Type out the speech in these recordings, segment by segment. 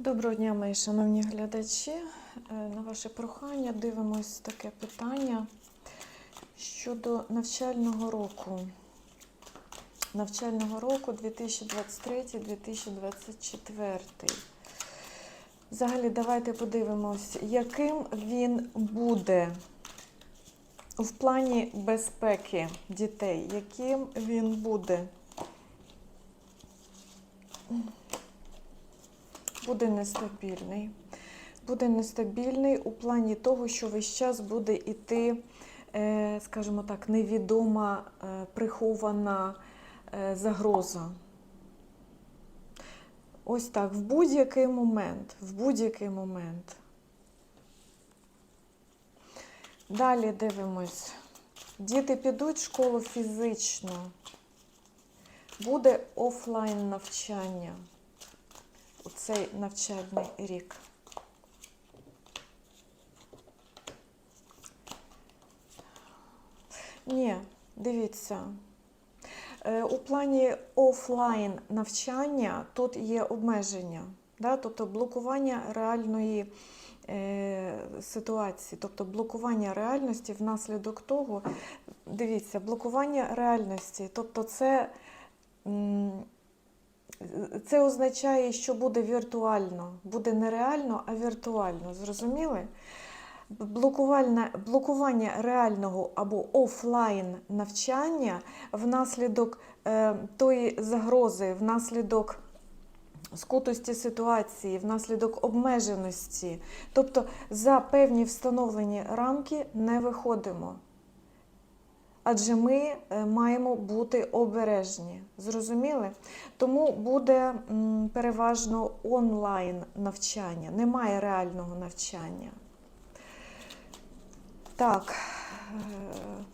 Доброго дня, мої шановні глядачі. Е, На ваше прохання дивимось таке питання щодо навчального року. Навчального року 2023-2024. Взагалі, давайте подивимось, яким він буде в плані безпеки дітей, яким він буде. Буде нестабільний. Буде нестабільний у плані того, що весь час буде йти, е, скажімо так, невідома е, прихована е, загроза. Ось так, в будь-який момент, в будь-який момент. Далі дивимось. Діти підуть в школу фізично. Буде офлайн навчання цей навчальний рік. Ні, дивіться. Е, У плані офлайн навчання тут є обмеження, да? тобто блокування реальної е, ситуації, тобто блокування реальності внаслідок того, дивіться, блокування реальності, тобто це. м, це означає, що буде віртуально. Буде не реально, а віртуально. Зрозуміли? Блокувальне, блокування реального або офлайн навчання внаслідок е, тої загрози, внаслідок скутості ситуації, внаслідок обмеженості. Тобто за певні встановлені рамки не виходимо. Адже ми е, маємо бути обережні. Зрозуміли? Тому буде переважно онлайн навчання, немає реального навчання. Так. е,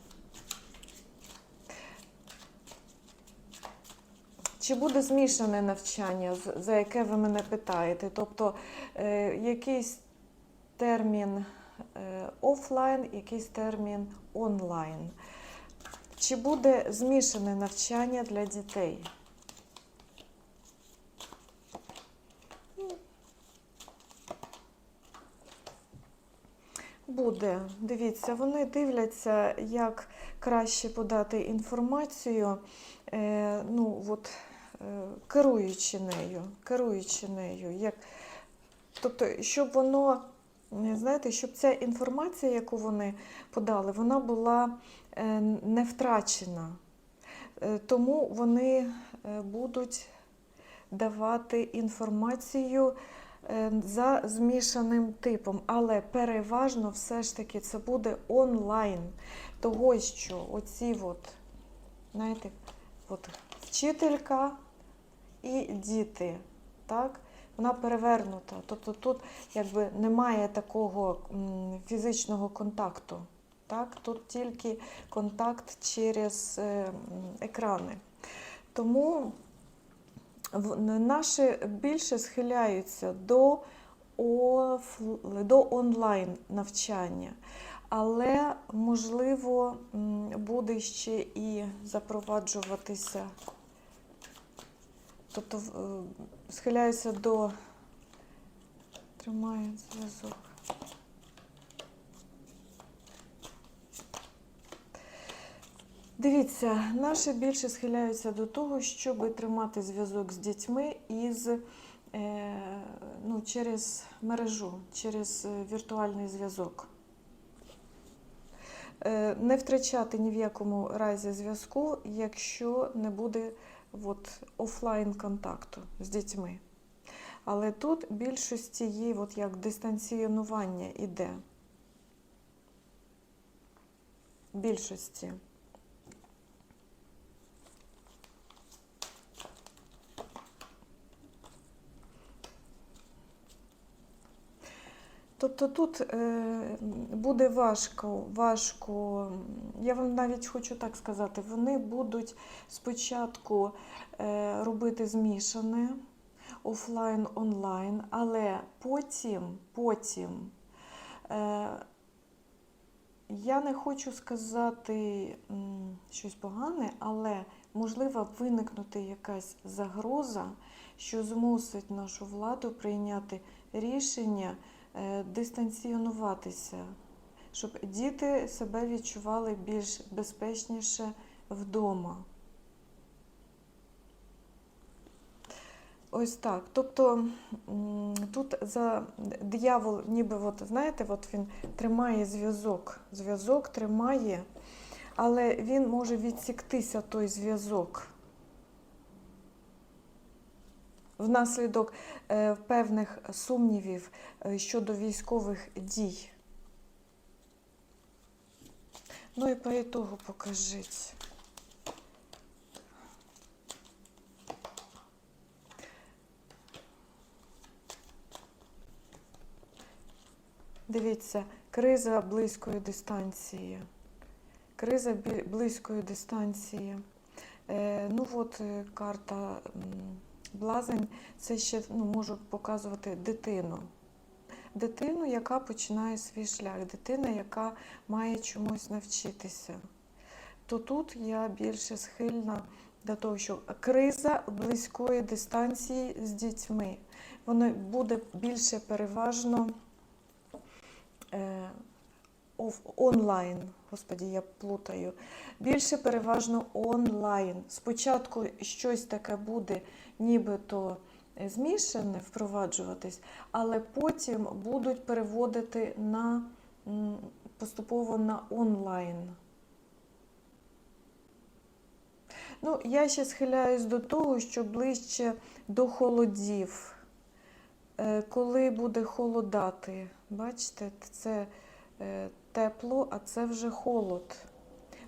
Чи буде змішане навчання, за яке ви мене питаєте? Тобто е, якийсь термін офлайн, якийсь термін онлайн. Чи буде змішане навчання для дітей? Буде. Дивіться, вони дивляться, як краще подати інформацію, е, ну, от, е, керуючи нею, керуючи нею. Як, тобто, щоб воно, знаєте, щоб ця інформація, яку вони подали, вона була е, не втрачена. Е, Тому вони е, будуть давати інформацію е, за змішаним типом, але переважно все ж таки це буде онлайн. Того, що оці от, знаєте, от вчителька і діти, так? Вона перевернута. Тобто тут якби немає такого фізичного контакту. Так? Тут тільки контакт через е, екрани. Тому наші більше схиляються до, оф, до онлайн навчання. Але, можливо, буде ще і запроваджуватися, тобто е, до тримаю зв'язок. Дивіться, наші більше схиляються до того, щоб тримати зв'язок з дітьми із, е, ну, через мережу, через е, віртуальний зв'язок. Не втрачати ні в якому разі зв'язку, якщо не буде от, офлайн контакту з дітьми. Але тут більшості її от як дистанціонування іде. Більшості. Тобто тут е, буде важко, важко, я вам навіть хочу так сказати, вони будуть спочатку е, робити змішане офлайн, онлайн, але потім, потім е, я не хочу сказати щось погане, але можливо виникнути якась загроза, що змусить нашу владу прийняти рішення дистанціонуватися, щоб діти себе відчували більш безпечніше вдома. Ось так. Тобто тут за диявол, ніби, от, знаєте, от він тримає зв'язок. Зв'язок тримає, але він може відсіктися той зв'язок. Внаслідок е, певних сумнівів е, щодо військових дій. Ну і по ітогу покажіть. Дивіться, криза близької дистанції. Криза близької дистанції. Е, ну от карта блазень, це ще ну, можу показувати дитину. Дитину, яка починає свій шлях, дитина, яка має чомусь навчитися. То тут я більше схильна до того, що криза близької дистанції з дітьми. Воно буде більше переважно е, онлайн. Господі, я плутаю. Більше переважно онлайн. Спочатку щось таке буде, нібито змішане впроваджуватись, але потім будуть переводити на поступово на онлайн. Ну, я ще схиляюсь до того, що ближче до холодів. Е, Коли буде холодати, бачите, це е, тепло, а це вже холод.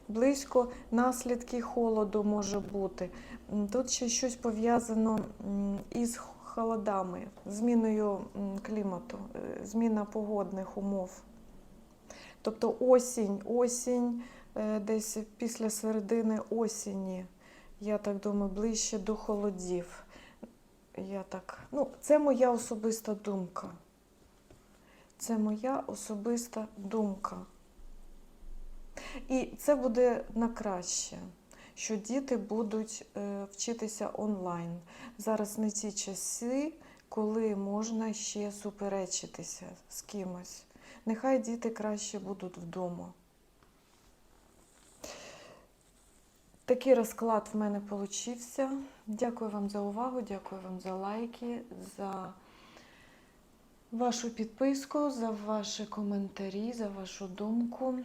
Близько наслідки холоду може бути. Тут ще щось пов'язано із холодами, зміною клімату, е, зміна погодних умов. Тобто осінь, осінь, е, десь після середини осені, я так думаю, ближче до холодів. Я так, ну, це моя особиста думка. Це моя особиста думка. І це буде на краще, що діти будуть е, вчитися онлайн. Зараз не ті часи, коли можна ще суперечитися з кимось. Нехай діти краще будуть вдома. Такий розклад в мене получився. Дякую вам за увагу, дякую вам за лайки, за вашу підписку, за ваші коментарі, за вашу думку.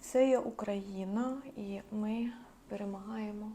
Це є Україна, і ми перемагаємо